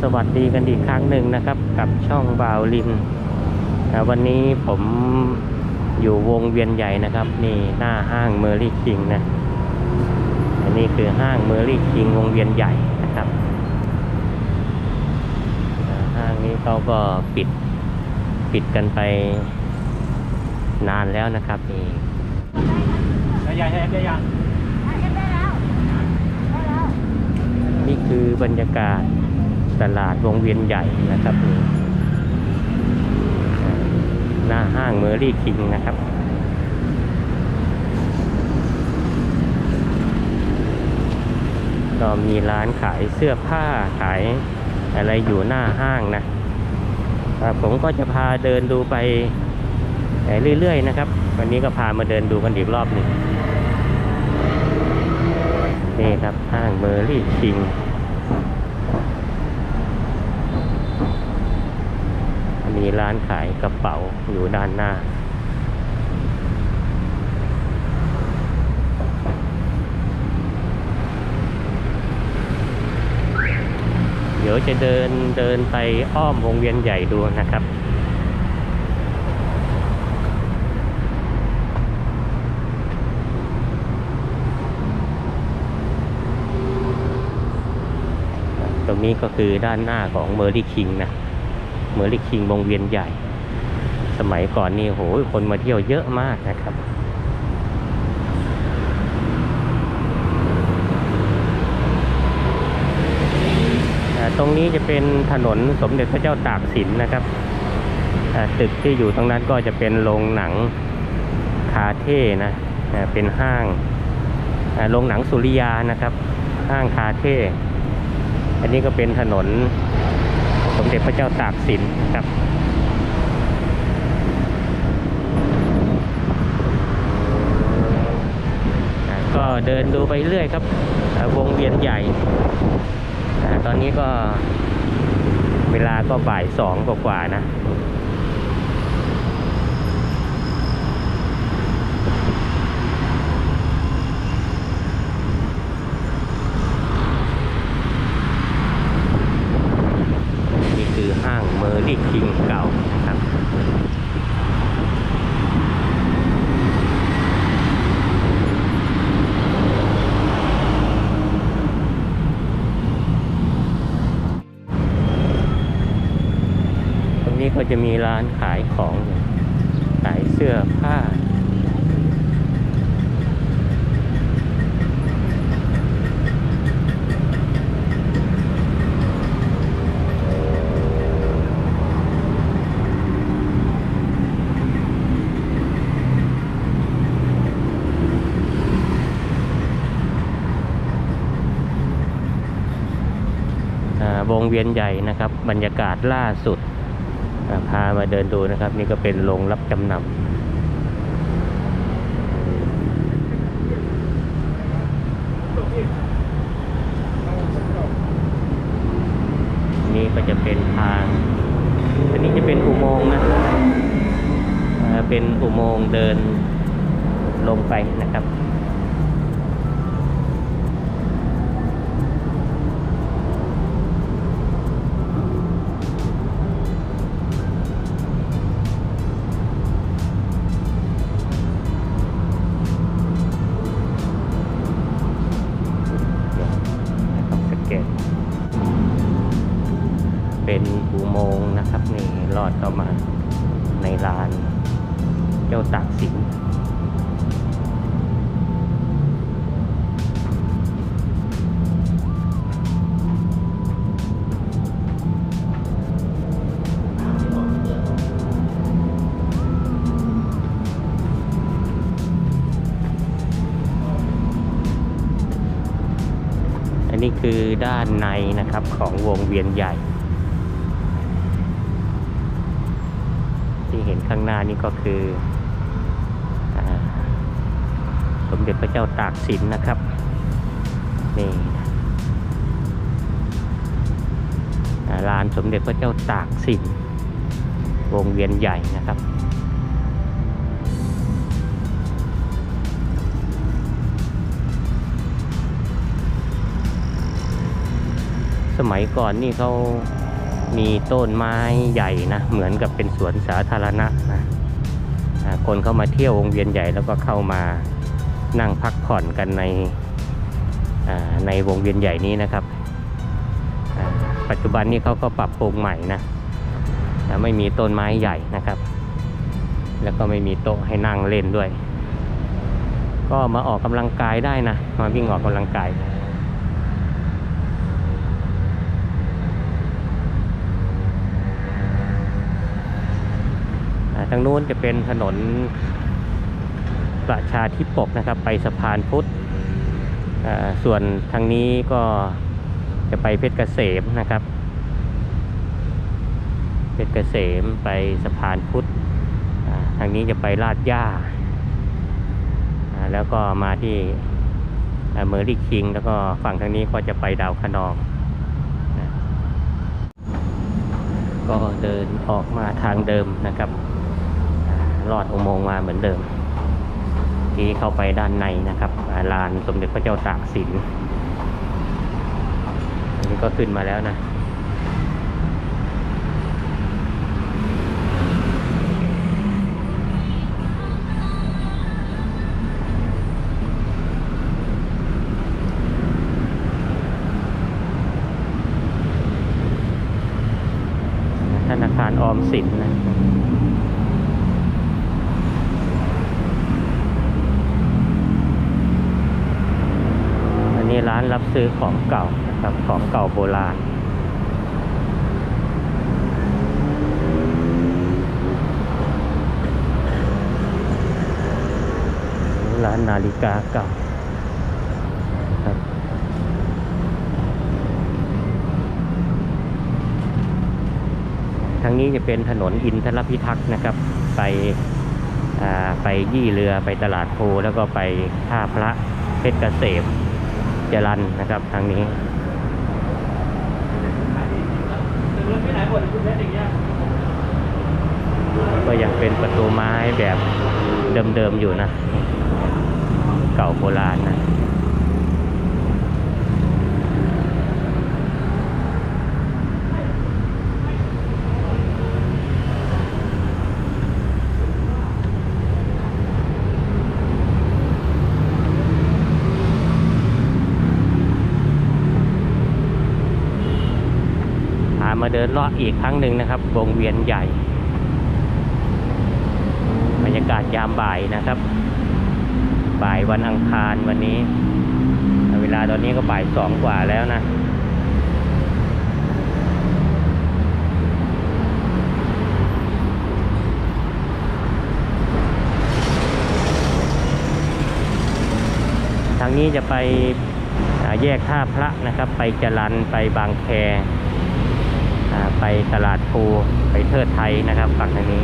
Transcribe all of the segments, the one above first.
ก็สวัสดีกันอีกครั้งหนึ่งนะครับ กับช่องบาวลินนะวันนี้ผมอยู่วงเวียนใหญ่นะครับ นี่หน้าห้างเมอรี่คิงนะอันนี้คือห้างเมอรี่คิงวงเวียนใหญ่นะครับอ่าห้างนี้เขาก็ปิดปิดกันไปนานแล้วนะครับนี่ได้ยังได้ยังนี่คือบรรยากาศ ตลาดวงเวียนใหญ่นะครับหน้าห้างเมอรี่คิงนะครับก็มีร้านขายเสื้อผ้าขายอะไรอยู่หน้าห้างนะผมก็จะพาเดินดูไปเอ่เรื่อยๆนะครับ วันนี้ก็พามาเดินดูกันอีกรอบหนึ่งนี่ครับห้างเมอรี่คิง มีร้านขายกระเป๋าอยู่ด้านหน้า เดี๋ยวจะเดินเดินไปอ้อมวงเวียนใหญ่ดูนะครับตรงนี้ก็คือด้านหน้าของเมอร์ลี่คิงนะ เหมือร์ลี่คิงวงเวียนใหญ่ สมัยก่อนนี่โหคนมาเที่ยวเยอะมากนะครับตรงนี้จะเป็นถนนสมเด็จพระเจ้าตากสินนะครับตึกที่อยู่ตรงนั้นก็จะเป็นโรงหนังคาเท่นะเป็นห้างโรงหนังสุริยานะครับ ห้างคาเท่อันนี้ก็เป็นถนน สมเด็จพระเจ้าตากสินนะครับก็เดินดูไปเรื่อยครับวงเวียนใหญ่ ตอนนี้ก็เวลาก็บ่ายสองกว่าๆนะ วงเวียนใหญ่นะครับ บรรยากาศล่าสุดพามาเดินดูนะครับ นี่ก็เป็นโรงรับจำนำนี่ก็จะเป็นทาง อันนี้จะเป็นอุโมงค์นะเป็นอุโมงค์เดินลงไปนะครับ ที่เห็นข้างหน้านี่ก็คืออสมเด็จพระเจ้าตากสินนะครับนี่ลานสมเด็จพระเจ้าตากสินวงเวียนใหญ่นะครับสมัยก่อนนี่เขา มีต้นไม้ใหญ่นะเหมือนกับเป็นสวนสาธารณะนะคนเข้ามาเที่ยววงเวียนใหญ่แล้วก็เข้ามานั่งพักผ่อนกันในในวงเวียนใหญ่นี้นะครับ ปัจจุบันนี้เขาก็ปรับปรุงใหม่นะอ่ไม่มีต้นไม้ใหญ่นะครับ แล้วก็ไม่มีโต๊ะให้นั่งเล่นด้วย ก็มาออกกำลังกายได้นะ มาวิ่งออกกำลังกาย อ่า ทางนู้นจะเป็นถนนประชาธิปกนะครับ ไปสะพานพุทธส่วนทางนี้ก็จะไปเพชรเกษมนะครับ เพชรเกษมไปสะพานพุทธทางนี้จะไปลาดย่า แล้วก็มาที่เมอร์ลี่คิง แล้วก็ฝั่งทางนี้ก็จะไปดาวคนอง ก็เดินออกมาทางเดิมนะครับ ลอดอุโมงค์มาเหมือนเดิม ที่เข้าไปด้านในนะครับลานสมเด็จพระเจ้าตากสินอันนี้ก็ขึ้นมาแล้วนะ ของเก่านะครับของเก่าโบราณร้านนาฬิกาเก่าครับทางนี้จะเป็นถนนอินทรพิทักษ์นะครับ ไปไปยี่เรือไปตลาดโพแล้วก็ไปท่าพระเพชรเกษม จรันนะครับทางนี้ก็ยังเป็นประตูไม้แบบเดิมๆอยู่นะ เก่าโบราณนะ เดินเลาะอีกครั้งหนึ่งนะครับวงเวียนใหญ่ บรรยากาศยามบ่ายนะครับ บ่ายวันอังคารวันนี้ เวลาตอนนี้ก็บ่ายสองกว่าแล้วนะทางนี้จะไปแยกท่าพระนะครับ ไปจรันไปบางแค ตลาดภูไปเทิดไทยนะครับฝั่งทางนี้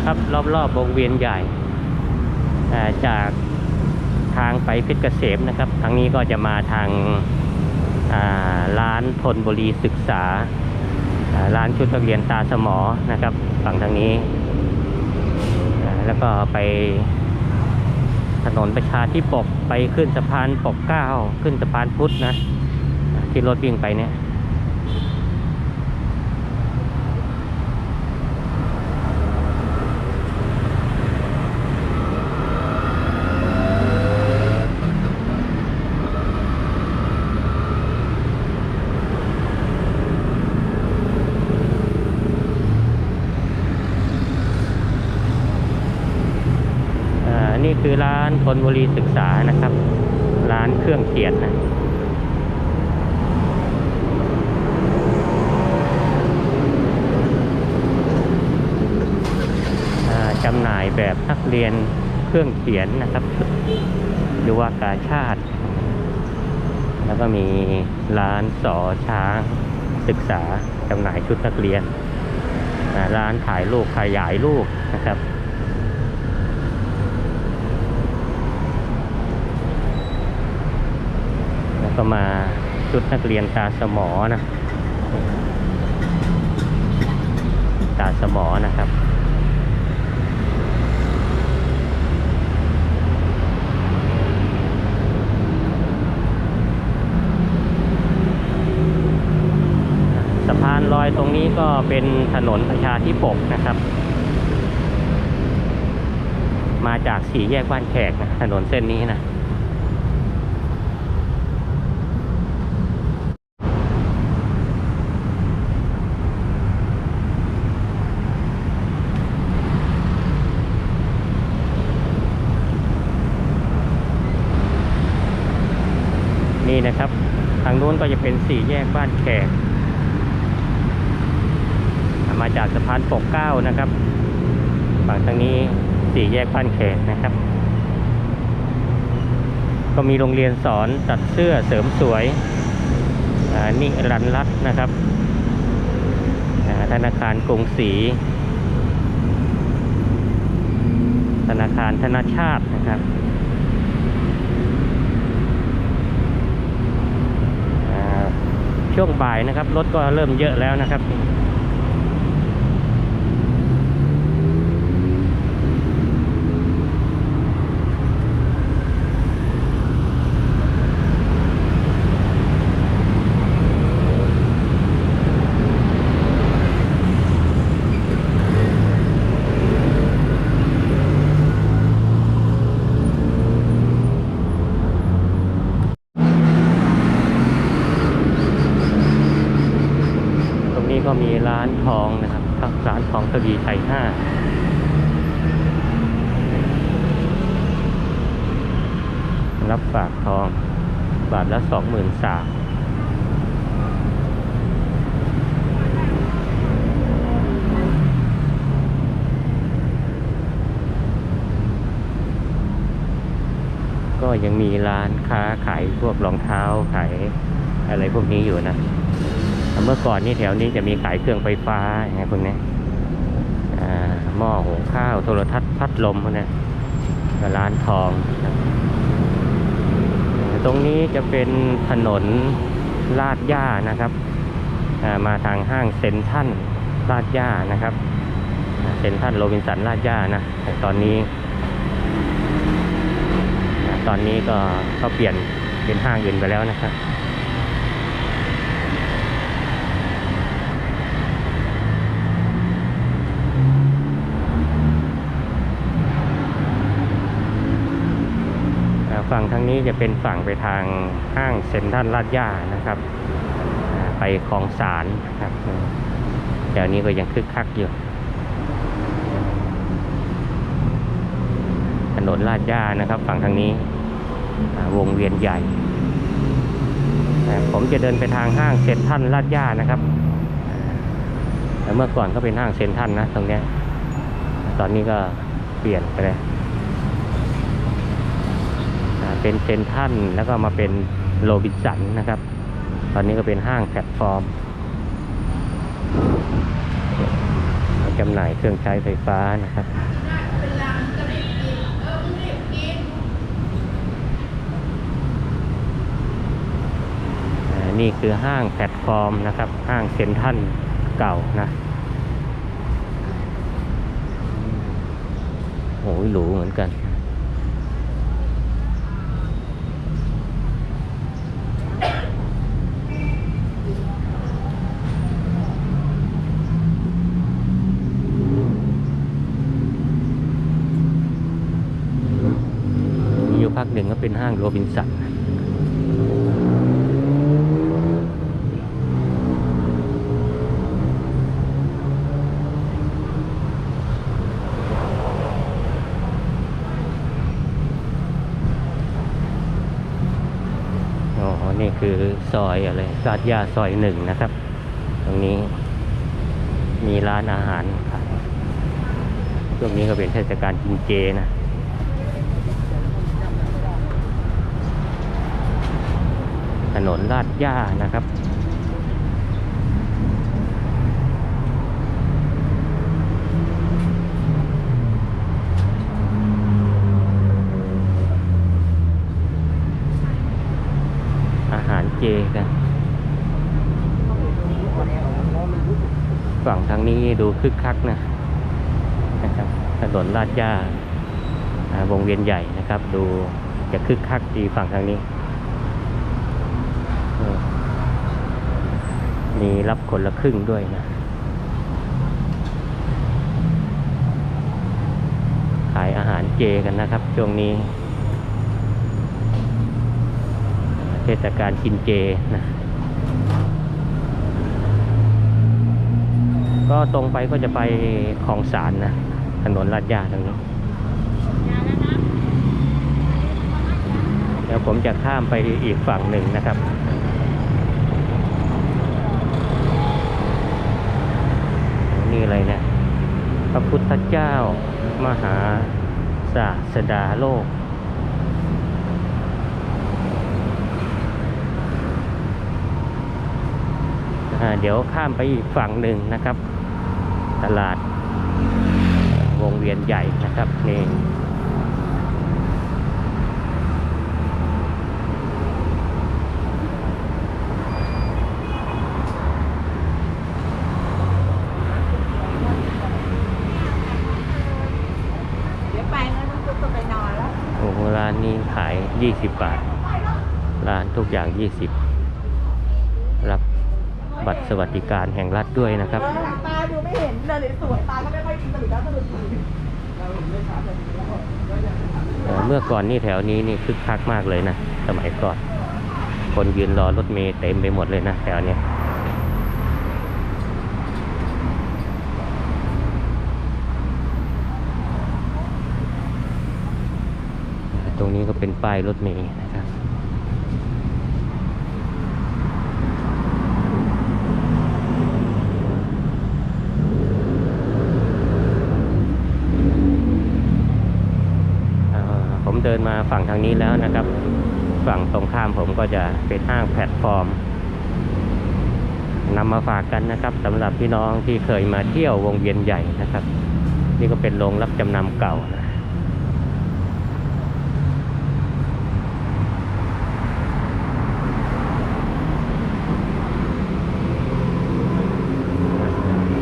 นะครับ รอบๆวงเวียนใหญ่าจากทางไปเพชรเกษมนะครับ ทางนี้ก็จะมาทางาร้านทนบุรีศึกษาาร้านชุดนักเรียนตาสมอนะครับ ฝั่งทางนี้ แล้วก็ไปถนนประชาธิปกไปขึ้นสะพานปกเก้า ขึ้นสะพานพุทธนะ ที่รถวิ่งไปเนี่ย อ่านี่ นี้ คือร้านธนบุรีศึกษานะครับ ร้านเครื่องเขียนนะจำหน่ายแบบนักเรียนเครื่องเขียนนะครับยุวากาชาติ แล้วก็มีร้านสอช้างศึกษาจำหน่ายชุดนักเรียน ร้านถ่ายรูปขยายรูปนะครับ แล้ว ก็มาชุดนักเรียนตาสมอนะ ตาสมอนะครับสะพานลอยตรงนี้ก็เป็นถนนประชาธิปกนะครับ มาจากสี่แยกบ้านแขกนะถนนเส้นนี้นะ นี่นะครับ ทางนู้นก็จะเป็นสี่แยกบ้านแขก มาจากสะพานปกเก้านะครับ ฝั่งทางนี้สี่แยกบ้านแขกนะครับ ก็มีโรงเรียนสอนตัดเสื้อเสริมสวยอ่านิรันรัตนะครับ ธนาคารกรุงศรี ธนาคารธนาชาตินะครับ อ่า ช่วงบ่ายนะครับรถก็เริ่มเยอะแล้วนะครับ ตรงนี้ก็มีร้านทองนะครับครับ รีชัยห้ารับฝากทอง บาทละสองหมื่นสามก็ยังมีร้านค้าขายพวกรองเท้าขายอะไรพวกนี้อยู่นะ เมื่อก่อนนี่แถวนี้จะมีขายเครื่องไฟฟ้าไงพวกนี้ หม้อหุงข้าวโทรทัศน์พัดลมนี้ก็ร้านทองนะตรงนี้จะเป็นถนนลาดย่านะครับมาทางห้างเซ็นทรัลลาดย่านะครับเซ็นทรัลโรบินสันลาดย่านะตอนนี้ ตอนนี้ก็เขาเปลี่ยนเป็นห้างอื่นไปแล้วนะครับ ฝั่งทางนี้จะเป็นฝั่งไปทางห้างเซ็นทรัลลาดย่านะครับ ไปคลองสารนะครับแถวนี้ก็ยังคึกคักอยู่ถนนลาดย่านะครับ ฝั่งทางนี้วงเวียนใหญ่ ผมจะเดินไปทางห้างเซ็นทรัลลาดย่านะครับแต่เมื่อก่อนก็เป็นห้างเซ็นทรัลนะตรงนี้ ตอนนี้ก็เปลี่ยนไปเลย เป็นเซนทันแล้วก็มาเป็นโรบินสันนะครับ ตอนนี้ก็เป็นห้างแพลตฟอร์มจำหน่ายเครื่องใช้ไฟฟ้านะครับนี่คือห้างแพลตฟอร์มนะครับ ห้างเซ็นทันเก่านะโอ้ยหรูเหมือนกัน เป็นห้างโรบินสันนี่คือซอยอะไรซาดยาซอยหนึ่งนะครับ ตรงนี้มีร้านอาหารช่วงนี้ก็เป็นเทศกาลกินเจนะ นนลาดย่านะครับ อาหารเจกันฝั่งทางนี้ดูคึกคักนะนะครับถนนลาดย่าอ่าวงเวียนใหญ่นะครับ ดูจะคึกคักดีฝั่งทางนี้เออ มีรับคนละครึ่งด้วยนะ ขายอาหารเจกันนะครับช่วงนี้ เทศกาลกินเจนะก็ตรงไปก็จะไปคลองสารนะ ถนนลาดยาตรงนี้เดี๋ยวผมจะข้ามไปอีกฝั่งหนึ่งนะครับ นี่อะไรเนะี่ยพระพุทธเจ้ามหาศาสดาโลก เดี๋ยวข้ามไปอีกฝั่งหนึ่งนะครับ ตลาดวงเวียนใหญ่นะครับนี่ เดี๋ยวไปแล้วน้องตุ๊กก็ไปนอนแล้ว โอ้โหร้านนี้ขาย 20 บาท ร้านทุกอย่าง 20 รับบัตรสวัสดิการแห่งรัฐด้วยนะครับตาดูไม่เห็นเลยสวยตาก็ไม่ค่อยดีสะดุดแล้วสะดุดเมื่อก่อนนี่แถวนี้นี่คึกคักมากเลยนะ สมัยก่อน คนยืนรอรถเมล์เต็มไปหมดเลยนะแถวนี้ย ตรงนี้ก็เป็นป้ายรถเมล์นะครับผมเดินมาฝั่งทางนี้แล้วนะครับ ฝั่งตรงข้ามผมก็จะเป็นห้างแพลตฟอร์มนำมาฝากกันนะครับสำหรับพี่น้องที่เคยมาเที่ยววงเวียนใหญ่นะครับ นี่ก็เป็นโรงรับจำนำเก่านะ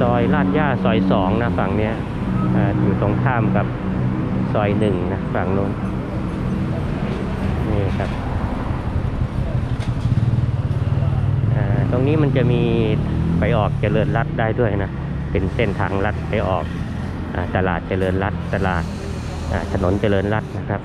ซอย ลาดย่าซอยสองนะฝั่งเนี้ยออยู่ตรงข้ามกับซอยหนึ่งนะฝั่งโน้นนี่ครับตรงนี้มันจะมีไปออกเจริญรัฐได้ด้วยนะ เป็นเส้นทางลัดไปออกอตลาดเจริญรัฐตลาดถนนเจริญรัฐนะครับ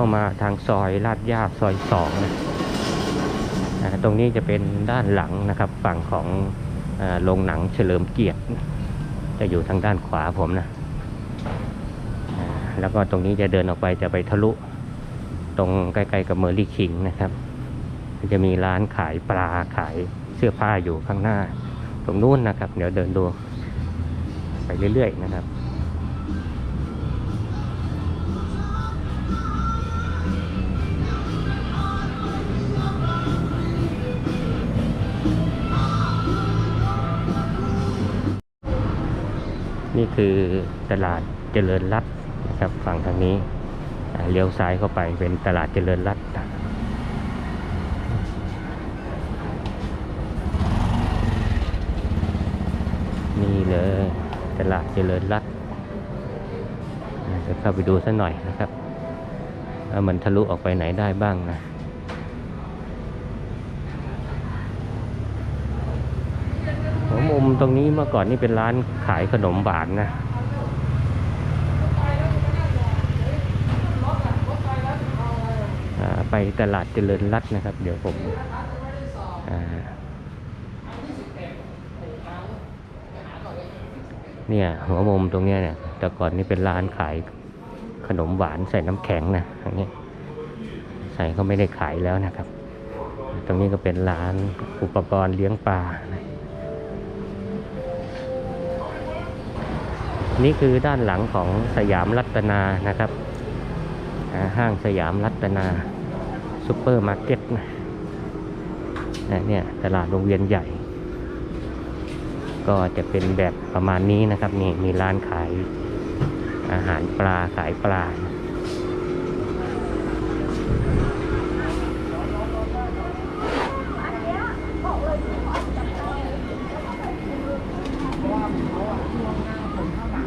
เข้ามาทางซอยลาดย่าซอยสองนะตรงนี้จะเป็นด้านหลังนะครับฝั่งของโรงหนังเฉลิมเกียรติ จะอยู่ทางด้านขวาผมนะแล้วก็ตรงนี้จะเดินออกไปจะไปทะลุ ตรงใกล้ๆกับเมอร์ลี่คิงนะครับจะมีร้านขายปลาขายเสื้อผ้าอยู่ข้างหน้า ตรงนู้นนะครับ เดี๋ยวเดินดูไปเรื่อยๆนะครับ นี่คือตลาดเจริญรัตน์นะครับฝั่งทางนี้เลี้ยวซ้ายเข้าไปเป็นตลาดเจริญรัตน์นี่เลยตลาดเจริญรัตน์จะเข้าไปดูสักหน่อยนะครับว่ามันทะลุออกไปไหนได้บ้างนะ ตรงนี้เมื่อก่อนนี่เป็นร้านขายขนมหวานนะ ไปตลาดเจริญรัตนะครับ เดี๋ยวผมเนี่ยหัวมุมตรงเนี้ยเนี่ย แต่ก่อนนี่เป็นร้านขายขนมหวานใส่น้ำแข็งนะอันนี้ใส่เขาไม่ได้ขายแล้วนะครับ ตรงนี้ก็เป็นร้านอุปกรณ์เลี้ยงปลานะ นี่คือด้านหลังของสยามรัตนานะครับ ห้างสยามรัตนาซูเปอร์มาร์เก็ตนะเนี่ยตลาดวงเวียนใหญ่ ก็จะเป็นแบบประมาณนี้นะครับ นี่มีร้านขายอาหารปลาขายปลานะ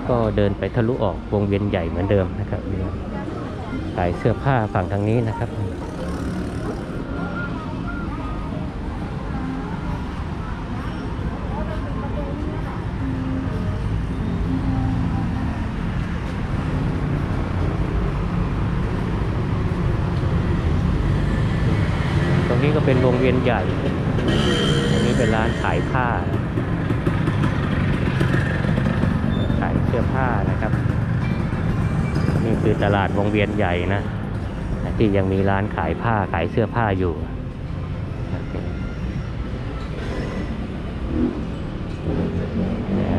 ก็เดินไปทะลุออกวงเวียนใหญ่เหมือนเดิมนะครับขายเสื้อผ้าฝั่งทางนี้นะครับตรงนี้ก็เป็นวงเวียนใหญ่ ตรงนี้เป็นร้านขายผ้า ขายเสื้อผ้านะครับ นี่คือตลาดวงเวียนใหญ่นะ ที่ยังมีร้านขายผ้าขายเสื้อผ้าอยู่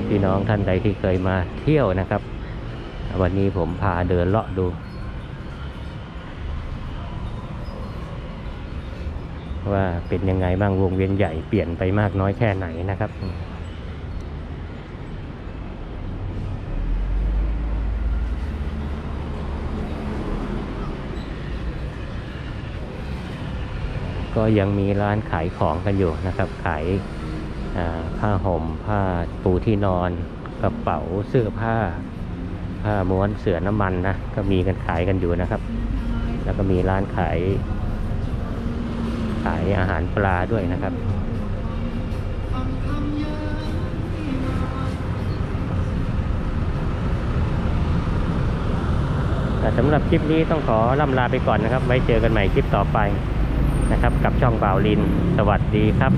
พี่น้องท่านใดที่เคยมาเที่ยวนะครับ วันนี้ผมพาเดินเลาะดู ว่าเป็นยังไงบ้างวงเวียนใหญ่เปลี่ยนไปมากน้อยแค่ไหนนะครับ ก็ยังมีร้านขายของกันอยู่นะครับ ขายผ้าห่ม ผ้าปูที่นอนกระเป๋าเสื้อผ้า ผ้าม้วนเสือน้ำมันนะก็มีกันขายกันอยู่นะครับ แล้วก็มีร้านขาย ขายอาหารปลาด้วยนะครับแต่สำหรับคลิปนี้ต้องขอล่ำลาไปก่อนนะครับ ไว้เจอกันใหม่คลิปต่อไป นะครับ กับช่องบ่าวลิน สวัสดีครับ